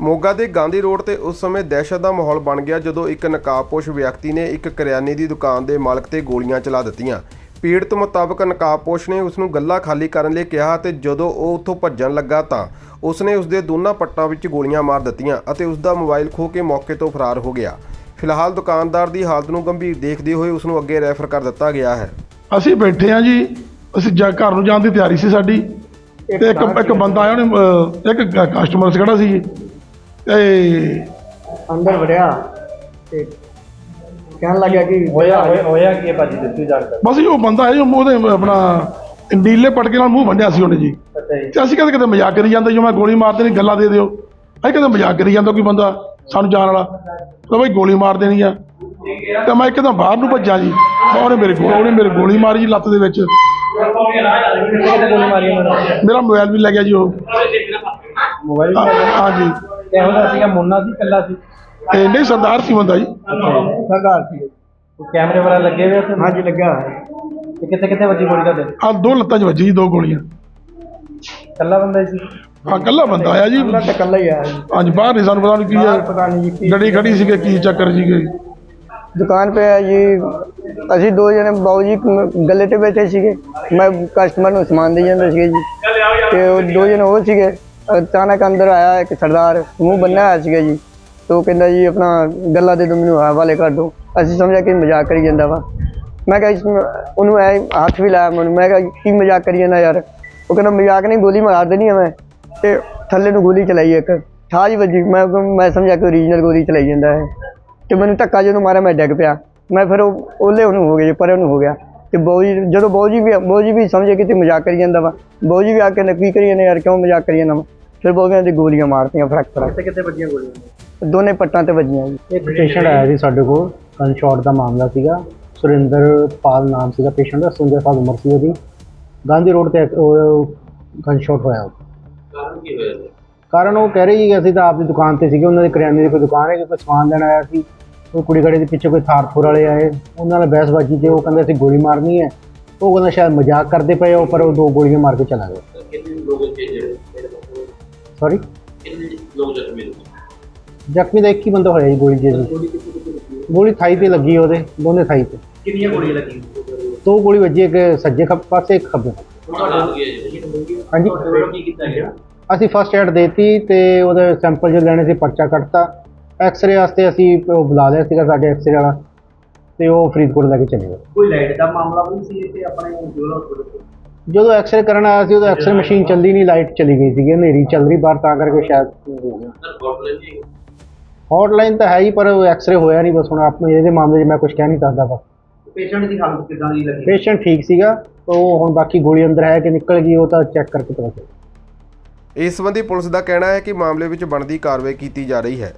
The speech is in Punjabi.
ਮੋਗਾ ਦੇ ਗਾਂਧੀ ਰੋਡ ਤੇ ਉਸ ਸਮੇਂ ਦਹਿਸ਼ਤ ਦਾ ਮਾਹੌਲ ਬਣ ਗਿਆ ਜਦੋਂ ਇੱਕ ਨਕਾਬਪੋਸ਼ ਵਿਅਕਤੀ ਨੇ ਇੱਕ ਕਰਿਆਨੇ ਦੀ ਦੁਕਾਨ ਦੇ ਮਾਲਕ ਤੇ ਗੋਲੀਆਂ ਚਲਾ ਦਿੱਤੀਆਂ। ਪੀੜਤ ਮੁਤਾਬਕ ਨਕਾਬਪੋਸ਼ ਨੇ ਉਸ ਨੂੰ ਗੱਲਾ ਖਾਲੀ ਕਰਨ ਲਈ ਕਿਹਾ ਤੇ ਜਦੋਂ ਉਹ ਉੱਥੋਂ ਭੱਜਣ ਲੱਗਾ ਤਾਂ ਉਸਨੇ ਉਸ ਦੇ ਦੋਨਾਂ ਪੱਟਾਂ ਵਿੱਚ ਗੋਲੀਆਂ ਮਾਰ ਦਿੱਤੀਆਂ ਅਤੇ ਉਸ ਦਾ ਮੋਬਾਈਲ ਖੋਹ ਕੇ ਮੌਕੇ ਤੋਂ ਫਰਾਰ ਹੋ ਗਿਆ। ਫਿਲਹਾਲ ਦੁਕਾਨਦਾਰ ਦੀ ਹਾਲਤ ਨੂੰ ਗੰਭੀਰ ਦੇਖਦੇ ਹੋਏ ਉਸ ਨੂੰ ਅੱਗੇ ਰੈਫਰ ਕਰ ਦਿੱਤਾ ਗਿਆ ਹੈ। ਅਸੀਂ ਬੈਠੇ ਆ ਜੀ ਅਸੀਂ ਜਾ ਘਰ ਨੂੰ ਜਾਣ ਦੀ ਤਿਆਰੀ ਸੀ ਸਾਡੀ। ਤੇ ਇੱਕ ਇੱਕ ਬੰਦਾ ਆਇਆ ਉਹਨੇ ਅਹ, ਇੱਕ ਕਸਟਮਰ ਖੜਾ ਸੀ ਜੀ। ਤੇ ਅੰਦਰ ਵੜਿਆ ਤੇ ਕਹਿਣ ਲੱਗਿਆ ਕਿ ਹੋਇਆ ਹੋਇਆ- ਹੋਇਆ ਕੀ ਹੈ ਭਾਜੀ? ਦੱਸੋ ਜਾਣਕਾਰੀ ਬਸ ਜੀ ਉਹ ਬੰਦਾ ਹੈ ਜੋ ਉਹਦੇ ਆਪਣਾ ਨੀਲੇ ਪਟਕੇ ਨਾਲ ਮੂੰਹ ਵੰਡਿਆ ਸੀ ਉਹਨੇ ਜੀ। ਅੱਛਾ ਜੀ। ਤੇ ਅਸੀਂ ਕਦੇ ਕਦੇ ਮਜ਼ਾਕ ਕਰੀ ਜਾਂਦੇ ਜੋ ਮੈਂ ਗੋਲੀ ਮਾਰ ਦੇਣੀ ਗੱਲਾਂ ਦੇ ਦਿਓ। ਅਸੀਂ ਕਦੇ ਮਜ਼ਾਕ ਕਰੀ ਜਾਂਦਾ ਕੋਈ ਬੰਦਾ ਸਾਨੂੰ ਜਾਣ ਵਾਲਾ। ਤਾਂ ਬਈ ਗੋਲੀ ਮਾਰ ਦੇਣੀ ਆ। ਤੇ ਮੈਂ ਇੱਕਦਮ ਬਾਹਰ ਨੂੰ ਭੱਜਾ ਜੀ। ਉਹਨੇ ਮੇਰੇ ਕੋਲ ਉਹਨੇ ਮੇਰੇ ਗੋਲੀ ਮਾਰੀ ਜੀ ਲੱਤ ਦੇ ਵਿੱਚ। ਗੋਲੀ ਮਾਰੀ ਉਹਨਾਂ ਨੇ ਮੇਰਾ ਮੋਬਾਈਲ ਵੀ ਲੈ ਗਿਆ ਜੀ ਉਹ। ਮੋਬਾਈਲ ਹਾਂ ਹਾਂ ਜੀ। ਇਹੋ ਜਿਹਾ ਸੀਗਾ ਮੁੰਨਾ ਸੀ ਇਕੱਲਾ ਸੀ। ਤੇ ਨਹੀਂ ਸਰਦਾਰ ਸੀ ਬੰਦਾ ਜੀ। ਸਰਦਾਰ ਸੀ। ਉਹ ਕੈਮਰੇ ਵਾਲਾ ਲੱਗੇ ਹੋਏ ਉੱਥੇ? ਹਾਂਜੀ ਲੱਗਾ ਤੇ ਕਿੱਥੇ ਕਿੱਥੇ ਵੱਜੀ ਗੋਲੀ ਤੁਹਾਡੇ? ਆ ਦੋ ਲੱਤਾਂ 'ਚ ਵੱਜੀ ਦੋ ਗੋਲੀਆਂ। ਇਕੱਲਾ ਬੰਦਾ ਸੀ? ਹਾਂ ਇਕੱਲਾ ਬੰਦਾ ਆਇਆ ਜੀ। ਅੱਜ ਬਾਹਰ ਨਹੀਂ ਸਾਨੂੰ ਪਤਾ ਨਹੀਂ ਕੀ ਹੈ। ਪਤਾ ਨਹੀਂ ਕੀ ਦੁਕਾਨ ਤੇ ਹੈ ਜੀ। ਅਸੀਂ ਦੋ ਜਣੇ ਬਾਊ ਜੀ ਗੱਲੇ ਤੇ ਬੈਠੇ ਸੀਗੇ। ਮੈਂ ਕਸਟਮਰ ਨੂੰ ਸਮਾਨ ਦੇ ਜਾਂਦਾ ਸੀਗਾ ਤੇ ਦੋ ਜਣੇ ਹੋਰ ਸੀਗੇ। ਅਚਾਨਕ ਅੰਦਰ ਆਇਆ ਇੱਕ ਸਰਦਾਰ, ਮੂੰਹ ਬੰਨਿਆ ਹੋਇਆ ਸੀਗਾ ਜੀ। ਤੇ ਉਹ ਕਹਿੰਦਾ ਜੀ, ਆਪਣਾ ਗੱਲਾਂ ਦੇ ਦੋ, ਮੈਨੂੰ ਹਵਾਲੇ ਕਰ ਦੋ। ਅਸੀਂ ਸਮਝਿਆ ਕਿ ਮਜ਼ਾਕ ਕਰੀ ਜਾਂਦਾ ਵਾ। ਮੈਂ ਕਿਹਾ ਇਸ ਉਹਨੂੰ ਐ ਹੱਥ ਵੀ ਲਾਇਆ ਮੈਨੂੰ। ਮੈਂ ਕਿਹਾ, ਕੀ ਮਜ਼ਾਕ ਕਰੀ ਜਾਂਦਾ ਯਾਰ? ਉਹ ਕਹਿੰਦਾ, ਮਜ਼ਾਕ ਨਹੀਂ, ਗੋਲੀ ਮਾਰ ਦੇਣੀ ਆ ਮੈਂ। ਤੇ ਥੱਲੇ ਨੂੰ ਗੋਲੀ ਚਲਾਈ ਇੱਕ। ਠਾਜ ਵੱਜੀ। ਮੈਂ ਮੈਂ ਸਮਝਿਆ ਕਿ ਓਰੀਜਨਲ ਗੋਲੀ ਚਲਾਈ ਜਾਂਦਾ ਹੈ। ਤੇ ਮੈਨੂੰ ਧੱਕਾ ਜਦੋਂ ਮਾਰਿਆ, ਮੈਂ ਡਿੱਗ ਪਿਆ। ਮੈਂ ਫਿਰ ਉਹ ਓਲੇ ਉਹਨੂੰ ਹੋ ਗਏ ਪਰ ਉਹਨੂੰ ਹੋ ਗਿਆ। ਤੇ ਬਾਊ ਜੀ ਜਦੋਂ ਬਾਊ ਜੀ ਵੀ ਬਾਊ ਜੀ ਵੀ ਸਮਝੇ ਕਿ ਤੇ ਮਜ਼ਾਕ ਕਰੀ ਜਾਂਦਾ ਵਾ। ਬਾਊ ਜੀ ਵੀ ਆ ਕੇ ਨਕੀ ਕਰੀ ਜਾਂਦਾ ਯਾਰ, ਕਿਉਂ ਮਜ਼ਾਕ ਕਰੀ ਜਾਂਦਾ ਫਿਰ ਬਾਊ ਕਹਿੰਦੇ ਗੋਲੀਆਂ ਮਾਰਤੀਆਂ ਫ਼ਰਕ ਫ਼ਰਕ ਕਿੱਥੇ ਕਿੱਥੇ ਵੱਜੀਆਂ ਗੋਲੀਆਂ? ਦੋਨੇ ਪੱਟਾਂ ਤੇ ਵੱਜੀਆਂ ਜੀ। ਇੱਕ ਪੇਸ਼ੈਂਟ ਆਇਆ ਸੀ ਸਾਡੇ ਕੋਲ ਗਨ ਸ਼ਾਟ ਦਾ ਮਾਮਲਾ ਸੀਗਾ। ਸੁਰਿੰਦਰ ਪਾਲ ਨਾਮ ਸੀਗਾ ਪੇਸ਼ੈਂਟ ਦਾ 57 ਸਾਲ ਉਮਰ ਸੀ ਉਹਦੀ। ਗਾਂਧੀ ਰੋਡ ਤੇ ਗਨ ਸ਼ਾਟ ਹੋਇਆ। ਕਾਰਨ ਉਹ ਕਹਿ ਰਹੀ ਸੀ ਕਿ ਅਸੀਂ ਤਾਂ ਆਪਦੀ ਦੁਕਾਨ ਤੇ ਸੀਗੇ ਉਹਨਾਂ ਦੇ ਕਰਿਆਨੇ ਦੀ ਕੋਈ ਦੁਕਾਨ ਹੈ ਕਿ ਕੋਈ ਸਮਾਨ ਲੈਣ ਆਇਆ ਸੀ। ਉਹ ਕੁੜੀ ਘੜੇ ਦੇ ਪਿੱਛੇ ਕੋਈ ਥਾਰ ਥੋਰ ਵਾਲੇ ਆਏ। ਉਹਨਾਂ ਨਾਲ ਬਹਿਸਬਾਜ਼ੀ ਤੇ ਉਹ ਕਹਿੰਦੇ ਅਸੀਂ ਗੋਲੀ ਮਾਰਨੀ ਹੈ। ਉਹ ਕਹਿੰਦਾ ਸ਼ਾਇਦ ਮਜ਼ਾਕ ਕਰਦੇ ਪਏ ਹੋ ਪਰ ਉਹ ਦੋ ਗੋਲੀਆਂ ਮਾਰ ਕੇ ਚਲਾ ਗਿਆ ਸੌਰੀ ਜ਼ਖਮੀ ਦਾ ਇੱਕ ਹੀ ਬੰਦਾ ਹੋਇਆ ਜੀ ਗੋਲੀ ਜੇ ਗੋਲੀ ਥਾਈ ਤੇ ਲੱਗੀ ਉਹਦੇ ਦੋਨੇ ਥਾਈ ਤੇ। ਕਿੰਨੀਆਂ ਗੋਲੀਆਂ ਲੱਗੀਆਂ? ਦੋ ਗੋਲੀ ਵੱਜੀ ਇੱਕ ਸੱਜੇ ਖੱਬੇ ਪਾਸੇ ਇੱਕ ਖੱਬੇ ਹਾਂਜੀ। ਕੀ ਕੀਤਾ ਗਿਆ? ਅਸੀਂ ਫਸਟ ਐਡ ਦੇਤੀ ਤੇ ਉਹਦੇ ਸੈਂਪਲ ਜੋ ਲੈਣੇ ਸੀ ਪਰਚਾ ਕੱਟਤਾ। ਐਕਸ-ਰੇ ਵਾਸਤੇ ਅਸੀਂ ਉਹ ਬੁਲਾ ਲਿਆ ਸੀਗਾ ਸਾਡੇ ਐਕਸ-ਰੇ ਵਾਲਾ। ਤੇ ਉਹ ਫਰੀਦਕੋਟ ਲੈ ਕੇ ਚਲੇ ਗਏ। ਕੋਈ ਲਾਈਟ ਦਾ ਮਾਮਲਾ ਵੀ ਸੀ ਤੇ ਆਪਣੇ ਜੋਲ ਹਸਪੀਟਲ ਜਦੋਂ ਐਕਸ-ਰੇ ਕਰਨ ਆਇਆ ਸੀ ਉਦੋਂ ਐਕਸ-ਰੇ ਮਸ਼ੀਨ ਚੱਲਦੀ ਨਹੀਂ ਲਾਈਟ ਚਲੀ ਗਈ ਸੀਗੀ ਹਨੇਰੀ ਚੱਲ ਰਹੀ ਬਾਹਰ ਤਾਂ ਕਰਕੇ ਸ਼ਾਇਦ ਹੋ ਗਿਆ ਹੌਟਲਾਈਨ ਤਾਂ ਹੈ ਹੀ ਪਰ ਐਕਸ-ਰੇ ਹੋਇਆ ਨਹੀਂ ਬਸ ਹੁਣ ਆਪਣੇ ਇਹਦੇ ਮਾਮਲੇ 'ਚ ਮੈਂ ਕੁਝ ਕਹਿ ਨਹੀਂ ਸਕਦਾ ਬਸ। ਪੇਸ਼ੈਂਟ ਦੀ ਹਾਲਤ ਕਿਦਾਂ ਦੀ ਲੱਗੀ? ਪੇਸ਼ੈਂਟ ਠੀਕ ਸੀਗਾ ਉਹ ਹੁਣ ਬਾਕੀ ਗੋਲੀ ਅੰਦਰ ਹੈ ਕਿ ਨਿਕਲ ਗਈ ਉਹ ਤਾਂ ਚੈੱਕ ਕਰਕੇ ਪਤਾ ਚੱਲੇ। ਇਸ ਸੰਬੰਧੀ ਪੁਲਿਸ ਦਾ ਕਹਿਣਾ ਹੈ ਕਿ ਮਾਮਲੇ ਵਿੱਚ ਬਣਦੀ ਕਾਰਵਾਈ ਕੀਤੀ ਜਾ ਰਹੀ ਹੈ।